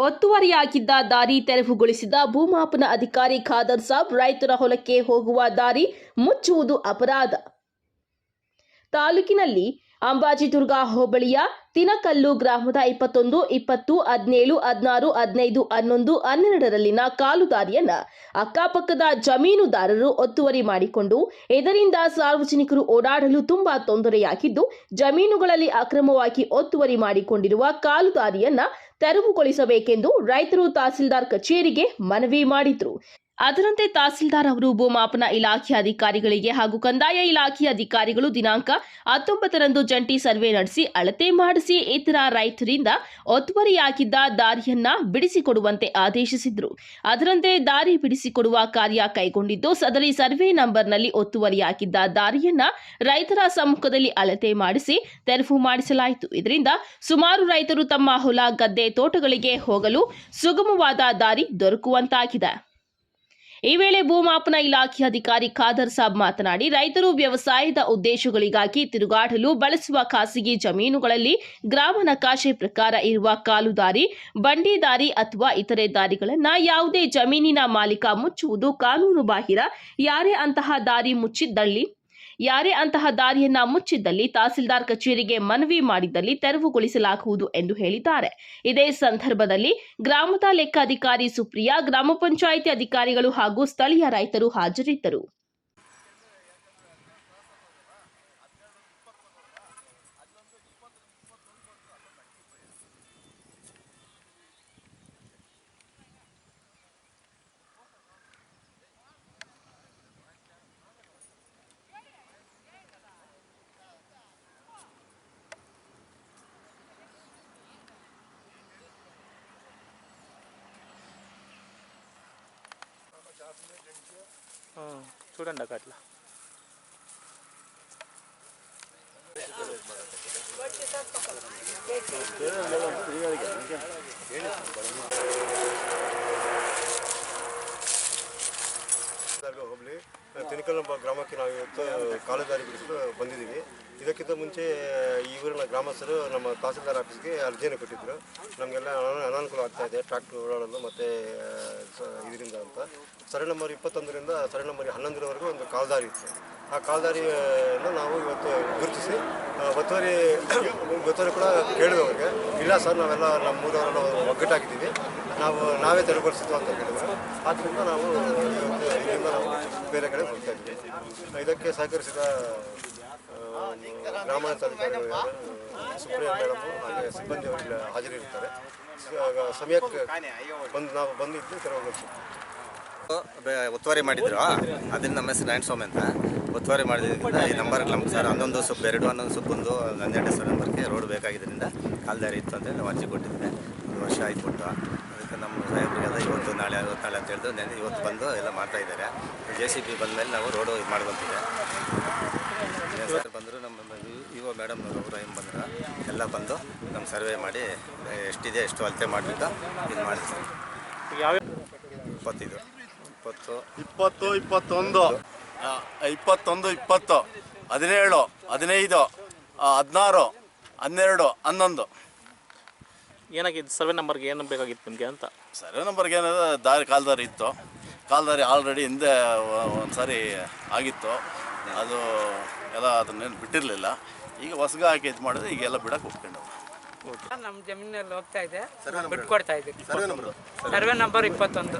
ಒತ್ತುವರಿಯಾಗಿದ್ದ ದಾರಿ ತೆರವುಗೊಳಿಸಿದ ಭೂಮಾಪನ ಅಧಿಕಾರಿ ಖಾದರ್ ಸಾಬ್ ರೈತರ ಹೊಲಕ್ಕೆ ಹೋಗುವ ದಾರಿ ಮುಚ್ಚುವುದು ಅಪರಾಧ. ತಾಲೂಕಿನಲ್ಲಿ ಅಂಬಾಜಿದುರ್ಗ ಹೋಬಳಿಯ ತಿನಕಲ್ಲು ಗ್ರಾಮದ ಇಪ್ಪತ್ತೊಂದು, ಇಪ್ಪತ್ತು, ಹದಿನೇಳು, ಹದಿನಾರು, ಹದಿನೈದು, ಹನ್ನೊಂದು, ಹನ್ನೆರಡರಲ್ಲಿನ ಕಾಲುದಾರಿಯನ್ನ ಅಕ್ಕಪಕ್ಕದ ಜಮೀನುದಾರರು ಒತ್ತುವರಿ ಮಾಡಿಕೊಂಡು ಇದರಿಂದ ಸಾರ್ವಜನಿಕರು ಓಡಾಡಲು ತುಂಬಾ ತೊಂದರೆಯಾಗಿದ್ದು, ಜಮೀನುಗಳಲ್ಲಿ ಅಕ್ರಮವಾಗಿ ಒತ್ತುವರಿ ಮಾಡಿಕೊಂಡಿರುವ ಕಾಲುದಾರಿಯನ್ನ ತೆರವುಗೊಳಿಸಬೇಕೆಂದು ರೈತರು ತಹಸೀಲ್ದಾರ್ ಕಚೇರಿಗೆ ಮನವಿ ಮಾಡಿದ್ರು. ಅದರಂತೆ ತಹಸೀಲ್ದಾರ್ ಅವರು ಭೂಮಾಪನ ಇಲಾಖೆ ಅಧಿಕಾರಿಗಳಿಗೆ ಹಾಗೂ ಕಂದಾಯ ಇಲಾಖೆ ಅಧಿಕಾರಿಗಳು ದಿನಾಂಕ ಹತ್ತೊಂಬತ್ತರಂದು ಜಂಟಿ ಸರ್ವೆ ನಡೆಸಿ ಅಳತೆ ಮಾಡಿಸಿ ಇತರ ರೈತರಿಂದ ಒತ್ತುವರಿಯಾಗಿದ್ದ ದಾರಿಯನ್ನ ಬಿಡಿಸಿಕೊಡುವಂತೆ ಆದೇಶಿಸಿದ್ರು. ಅದರಂತೆ ದಾರಿ ಬಿಡಿಸಿಕೊಡುವ ಕಾರ್ಯ ಕೈಗೊಂಡಿದ್ದು, ಸದರಿ ಸರ್ವೆ ನಂಬರ್ನಲ್ಲಿ ಒತ್ತುವರಿಯಾಗಿದ್ದ ದಾರಿಯನ್ನ ರೈತರ ಸಮ್ಮುಖದಲ್ಲಿ ಅಳತೆ ಮಾಡಿಸಿ ತೆರವು ಮಾಡಿಸಲಾಯಿತು. ಇದರಿಂದ ಸುಮಾರು ರೈತರು ತಮ್ಮ ಹೊಲ, ಗದ್ದೆ, ತೋಟಗಳಿಗೆ ಹೋಗಲು ಸುಗಮವಾದ ದಾರಿ ದೊರಕುವಂತಾಗಿದೆ. ಈ ವೇಳೆ ಭೂಮಾಪನ ಇಲಾಖೆ ಅಧಿಕಾರಿ ಖಾದರ್ ಸಾಬ್ ಮಾತನಾಡಿ, ರೈತರು ವ್ಯವಸಾಯದ ಉದ್ದೇಶಗಳಿಗಾಗಿ ತಿರುಗಾಡಲು ಬಳಸುವ ಖಾಸಗಿ ಜಮೀನುಗಳಲ್ಲಿ ಗ್ರಾಮ ನಕಾಶೆ ಪ್ರಕಾರ ಇರುವ ಕಾಲು ದಾರಿ ಬಂಡಿ ದಾರಿ ಅಥವಾ ಇತರೆ ದಾರಿಗಳನ್ನ ಯಾವುದೇ ಜಮೀನಿನ ಮಾಲೀಕ ಮುಚ್ಚುವುದು ಕಾನೂನು ಬಾಹಿರ, ಯಾರೇ ಅಂತಹ ದಾರಿ ಮುಚ್ಚಿದ್ದಲ್ಲಿ ಯಾರೇ ಅಂತಹ ದಾರಿಯನ್ನ ಮುಚ್ಚಿದ್ದಲ್ಲಿ ತಹಸೀಲ್ದಾರ್ ಕಚೇರಿಗೆ ಮನವಿ ಮಾಡಿದ್ದಲ್ಲಿ ತೆರವುಗೊಳಿಸಲಾಗುವುದು ಎಂದು ಹೇಳಿದ್ದಾರೆ. ಇದೇ ಸಂದರ್ಭದಲ್ಲಿ ಗ್ರಾಮದ ಲೆಕ್ಕಾಧಿಕಾರಿ ಸುಪ್ರಿಯಾ, ಗ್ರಾಮ ಪಂಚಾಯಿತಿ ಅಧಿಕಾರಿಗಳು ಹಾಗೂ ಸ್ಥಳೀಯ ರೈತರು ಹಾಜರಿದ್ದರು. చూడండి అక్క అట్లా. ఓకే ತಿನಿಕಲ್ ಗ್ರಾಮಕ್ಕೆ ನಾವು ಇವತ್ತು ಕಾಲುದಾರಿ ಬಿಡಿಸಲು ಬಂದಿದ್ದೀವಿ. ಇದಕ್ಕಿಂತ ಮುಂಚೆ ಈ ಊರಿನ ಗ್ರಾಮಸ್ಥರು ನಮ್ಮ ತಹಸೀಲ್ದಾರ್ ಆಫೀಸ್ಗೆ ಅರ್ಜಿಯನ್ನು ಕೊಟ್ಟಿದ್ದರು. ನಮಗೆಲ್ಲ ಅನ- ಅನಾನುಕೂಲ ಆಗ್ತಾ ಇದೆ. ಟ್ರ್ಯಾಕ್ಟರ್ ಓಡಾಡಲು ಮತ್ತು ಇದರಿಂದ ಅಂತ. ಸರಿ ನಂಬರ್ ಇಪ್ಪತ್ತೊಂದರಿಂದ ಸರಿ ನಂಬರ್ ಹನ್ನೊಂದರವರೆಗೂ ಒಂದು ಕಾಲ್ದಾರಿ ಇತ್ತು. ಆ ಕಾಲ್ದಾರಿಯನ್ನು ನಾವು ಇವತ್ತು ಗುರುತಿಸಿ ಒತ್ತುವರಿ ಒತ್ತುವರಿ ಕೂಡ ಕೇಳಿದವ್ರಿಗೆ. ಇಲ್ಲ ಸರ್, ನಾವೆಲ್ಲ ನಮ್ಮ ಊರವರೆಲ್ಲ ಒಗ್ಗಟ್ಟಾಗಿದ್ದೀವಿ. ನಾವು ನಾವೇ ತೆರವುಗೊಳಿಸಿದ್ವು ಅಂತ ಹೇಳಿದ್ರು. ಆದ್ದರಿಂದ ನಾವು ಇಲ್ಲಿಂದ ನಾವು ಬೇರೆ ಕಡೆ ಹೋಗ್ತಾ ಇದ್ವಿ. ಇದಕ್ಕೆ ಸಹಕರಿಸಿದ ಯಾರು, ಸುಪ್ರಿಯಾ ಮೇಡಮ್ ಹಾಗೆ ಇಲ್ಲಿ ಹಾಜರಿರ್ತಾರೆ. ಸಮಯಕ್ಕೆ ಬಂದು ನಾವು ಬಂದಿದ್ದು ತೆರವುಗೊಳಿಸಿದ್ವಿ ಒತ್ತುವರಿ ಮಾಡಿದ್ರು? ಅದನ್ನ ನಮ್ಮ ಹೆಸರು ನಾರಾಯಣ ಸ್ವಾಮಿ ಅಂತ. ಒತ್ತುವರಿ ಮಾಡಿದ್ರಿಂದ ಈ ನಂಬರ್ ನಮ್ಗೆ ಸರ್ ಹನ್ನೊಂದು ಸೊಪ್ಪು ಎರಡು ಹನ್ನೊಂದು ಸೊಪ್ಪು ಒಂದು ಹನ್ನೆರಡು ಸರ್ ನಂಬರ್ಗೆ ರೋಡ್ ಬೇಕಾಗಿದ್ದರಿಂದ ಕಾಲ್ದಾರಿ ಇತ್ತು ಅಂತೇಳಿ ನಾವು ಅರ್ಜಿ ಕೊಟ್ಟಿದ್ದೆ ಒಂದು ವರ್ಷ ಆಯ್ತು ಕೊಟ್ಟು ಅದಕ್ಕೆ ನಮ್ಮ ಸಾಹೇಬ್ರಿಗೆಲ್ಲ ಇವತ್ತು ನಾಳೆ ಇವತ್ತು ನಾಳೆ ಅಂತ ಹೇಳಿದ್ರು. ನೆನೆ ಇವತ್ತು ಬಂದು ಎಲ್ಲ ಮಾಡ್ತಾ ಇದ್ದಾರೆ. ಜೆ ಸಿ ಬಿ ಬಂದಮೇಲೆ ನಾವು ರೋಡು ಇದು ಮಾಡ್ಬಂತಿದೆ ಸರ್ ಬಂದರು ನಮ್ಮ ಇವ ಮೇಡಮ್ ಅವರು ಏನು ಬಂದರು ಎಲ್ಲ ಬಂದು ನಮ್ಮ ಸರ್ವೆ ಮಾಡಿ ಎಷ್ಟಿದೆ ಎಷ್ಟು ಅಳತೆ ಮಾಡಿಬಿಟ್ಟು ಇದು ಮಾಡಿ ಸರ್ ಯಾವ ಇಪ್ಪತ್ತಿದು. ಇಪ್ಪತ್ತು. ಇಪ್ಪತ್ತು ಇಪ್ಪತ್ತೊಂದು. ಇಪ್ಪತ್ತೊಂದು ಇಪ್ಪತ್ತು. ಹದಿನೇಳು ಹದಿನೈದು ಹದಿನಾರು ಹನ್ನೆರಡು ಹನ್ನೊಂದು. ಏನಾಗಿತ್ತು ಸರ್ವೆ ನಂಬರ್ಗೆ ಏನು ಬೇಕಾಗಿತ್ತು ನಿಮಗೆ ಅಂತ? ಸರ್ವೆ ನಂಬರ್ಗೆ ಏನಾದ್ರೆ ದಾರಿ ಕಾಲ್ದಾರಿ ಇತ್ತು. ಕಾಲ್ದಾರಿ ಆಲ್ರೆಡಿ ಹಿಂದೆ ಒಂದು ಸಾರಿ ಆಗಿತ್ತು. ಅದು ಎಲ್ಲ ಅದನ್ನೇನು ಬಿಟ್ಟಿರಲಿಲ್ಲ. ಈಗ ಹೊಸಗ ಹಾಕಿ ಇದು ಮಾಡಿದ್ರೆ ಈಗೆಲ್ಲ ಬಿಡಕ್ಕೆ ಒಪ್ಕೊಂಡು ನಮ್ಮ ಜಮೀನಲ್ಲಿ ಹೋಗ್ತಾ ಇದೆ. ಬಿಟ್ಕೊಡ್ತಾ ಇದ್ದೀವಿ. Survey number. ಇಪ್ಪತ್ತೊಂದು.